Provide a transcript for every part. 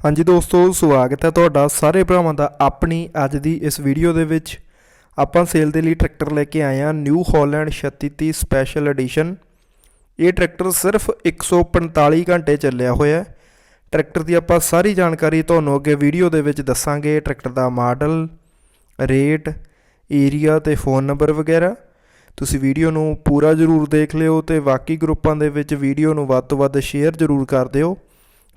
ਹਾਂਜੀ ਦੋਸਤੋ, ਸਵਾਗਤ ਹੈ ਤੁਹਾਡਾ ਸਾਰੇ ਭਰਾਵਾਂ ਦਾ ਆਪਣੀ ਅੱਜ ਦੀ ਇਸ ਵੀਡੀਓ ਦੇ ਵਿੱਚ। ਆਪਾਂ ਸੇਲ ਦੇ ਲਈ ਟਰੈਕਟਰ ਲੈ ਕੇ ਆਏ ਹਾਂ ਨਿਊ ਹਾਲੈਂਡ 3630 ਸਪੈਸ਼ਲ ਐਡੀਸ਼ਨ ਇਹ ਟਰੈਕਟਰ ਸਿਰਫ 145 ਘੰਟੇ ਚੱਲਿਆ ਹੋਇਆ ਹੈ। ਟਰੈਕਟਰ ਦੀ ਆਪਾਂ ਸਾਰੀ ਜਾਣਕਾਰੀ ਤੁਹਾਨੂੰ ਅੱਗੇ ਵੀਡੀਓ ਦੇ ਵਿੱਚ ਦੱਸਾਂਗੇ। ਟਰੈਕਟਰ ਦਾ ਮਾਡਲ ਰੇਟ ਏਰੀਆ ਤੇ ਫੋਨ ਨੰਬਰ ਵਗੈਰਾ। ਤੁਸੀਂ ਵੀਡੀਓ ਨੂੰ ਪੂਰਾ ਜ਼ਰੂਰ ਦੇਖ ਲਿਓ ਤੇ ਬਾਕੀ ਗਰੁੱਪਾਂ ਦੇ ਵਿੱਚ ਵੀਡੀਓ ਨੂੰ ਵੱਧ ਤੋਂ ਵੱਧ ਸ਼ੇਅਰ ਜ਼ਰੂਰ ਕਰ ਦਿਓ।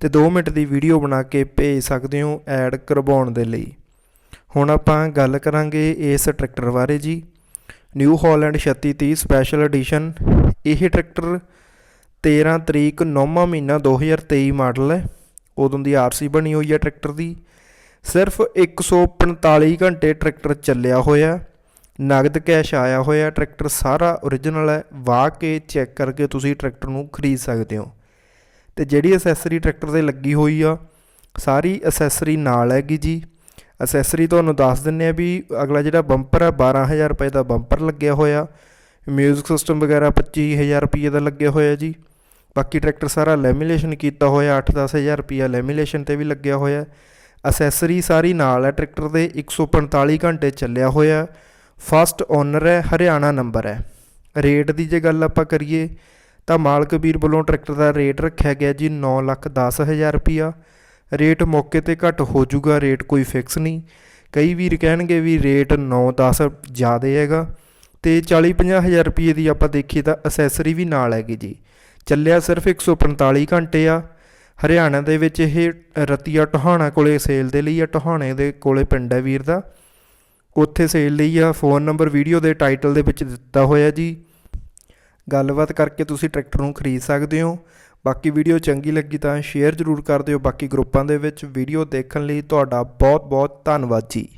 ਤੇ 2 ਮਿੰਟ ਦੀ ਵੀਡੀਓ ਬਣਾ ਕੇ ਭੇਜ ਸਕਦੇ ਹੋ ਐਡ ਕਰਵਾਉਣ ਦੇ ਲਈ। ਹੁਣ ਆਪਾਂ ਗੱਲ ਕਰਾਂਗੇ ਇਸ ਟਰੈਕਟਰ ਬਾਰੇ ਜੀ। ਨਿਊ ਹਾਲੈਂਡ 3630 ਸਪੈਸ਼ਲ ਐਡੀਸ਼ਨ ਇਹ ਟਰੈਕਟਰ 13 ਤਰੀਕ 9ਵਾਂ ਮਹੀਨਾ 2023 ਮਾਡਲ ਹੈ। ਉਦੋਂ ਦੀ ਆਰਸੀ ਬਣੀ ਹੋਈ ਹੈ ਟਰੈਕਟਰ ਦੀ। ਸਿਰਫ 145 ਘੰਟੇ ਟਰੈਕਟਰ ਚੱਲਿਆ ਹੋਇਆ। ਨਗਦ ਕੈਸ਼ ਆਇਆ ਹੋਇਆ। ਟਰੈਕਟਰ ਸਾਰਾ ਓਰੀਜਨਲ ਹੈ। ਵਾਹ ਕੇ ਚੈੱਕ ਕਰਕੇ ਤੁਸੀਂ ਟਰੈਕਟਰ ਨੂੰ ਖਰੀਦ ਸਕਦੇ ਹੋ। ਤੇ ਜਿਹੜੀ ਅਸੈਸਰੀ ਟਰੈਕਟਰ ਤੇ ਲੱਗੀ ਹੋਈ ਆ, ਸਾਰੀ ਅਸੈਸਰੀ ਨਾਲ ਹੈਗੀ ਜੀ। ਅਸੈਸਰੀ ਤੁਹਾਨੂੰ ਦੱਸ ਦਿੰਨੇ ਆ ਵੀ ਅਗਲਾ ਜਿਹੜਾ ਬੰਪਰ ਹੈ 12000 ਰੁਪਏ ਦਾ ਬੰਪਰ ਲੱਗਿਆ ਹੋਇਆ। ਮਿਊਜ਼ਿਕ ਸਿਸਟਮ ਵਗੈਰਾ 25000 ਰੁਪਏ ਦਾ ਲੱਗਿਆ ਹੋਇਆ ਜੀ। ਬਾਕੀ ਟਰੈਕਟਰ ਸਾਰਾ ਲੈਮੀਨੇਸ਼ਨ ਕੀਤਾ ਹੋਇਆ 8-10000 ਰੁਪਏ ਲੈਮੀਨੇਸ਼ਨ ਤੇ ਵੀ ਲੱਗਿਆ ਹੋਇਆ। ਅਸੈਸਰੀ ਸਾਰੀ ਨਾਲ ਹੈ ਟਰੈਕਟਰ ਦੇ 145 ਘੰਟੇ ਚੱਲਿਆ ਹੋਇਆ। ਫਸਟ ਓਨਰ ਹੈ, ਹਰਿਆਣਾ ਨੰਬਰ ਹੈ। ਰੇਟ ਦੀ ਜੇ ਗੱਲ ਆਪਾਂ ਕਰੀਏ ਤਾਂ ਮਾਲਕ ਵੀਰ ਵੱਲੋਂ ਟਰੈਕਟਰ ਦਾ ਰੇਟ ਰੱਖਿਆ ਗਿਆ ਜੀ 9 ਲੱਖ 10 ਹਜ਼ਾਰ ਰੁਪਿਆ ਰੇਟ ਮੌਕੇ ਤੇ ਘੱਟ ਹੋ ਜਾਊਗਾ, ਰੇਟ ਕੋਈ ਫਿਕਸ ਨਹੀਂ। ਕਈ ਵੀਰ ਕਹਿਣਗੇ ਵੀ ਰੇਟ 9 10 ਜ਼ਿਆਦਾ ਹੈਗਾ ਤੇ 40 50 ਹਜ਼ਾਰ ਰੁਪਏ ਦੀ ਆਪਾਂ ਦੇਖੀਏ ਤਾਂ ਅਸੈਸਰੀ ਵੀ ਨਾਲ ਹੈਗੀ ਜੀ। ਚੱਲਿਆ ਸਿਰਫ 145 ਘੰਟੇ ਆ। ਹਰਿਆਣਾ ਦੇ ਵਿੱਚ ਇਹ ਰਤੀਆ ਟੋਹਾਣਾ ਕੋਲੇ ਸੇਲ ਦੇ ਲਈ ਆ, ਟੋਹਾਣੇ ਦੇ ਕੋਲੇ ਪਿੰਡ ਹੈ ਵੀਰ ਦਾ। ਉੱਥੇ ਸੇਲ ਲਈ ਆ, ਫੋਨ ਨੰਬਰ, ਵੀਡੀਓ ਦੇ ਟਾਈਟਲ ਦੇ ਵਿੱਚ ਦਿੱਤਾ ਹੋਇਆ ਜੀ। ਗੱਲਬਾਤ ਕਰਕੇ ਤੁਸੀਂ ਟਰੈਕਟਰ ਨੂੰ ਖਰੀਦ ਸਕਦੇ ਹੋ। ਬਾਕੀ ਵੀਡੀਓ ਚੰਗੀ ਲੱਗੀ ਤਾਂ ਸ਼ੇਅਰ ਜ਼ਰੂਰ ਕਰ ਦਿਓ। ਬਾਕੀ ਗਰੁੱਪਾਂ ਦੇ ਵਿੱਚ ਵੀਡੀਓ ਦੇਖਣ ਲਈ ਤੁਹਾਡਾ ਬਹੁਤ ਬਹੁਤ ਧੰਨਵਾਦ ਜੀ।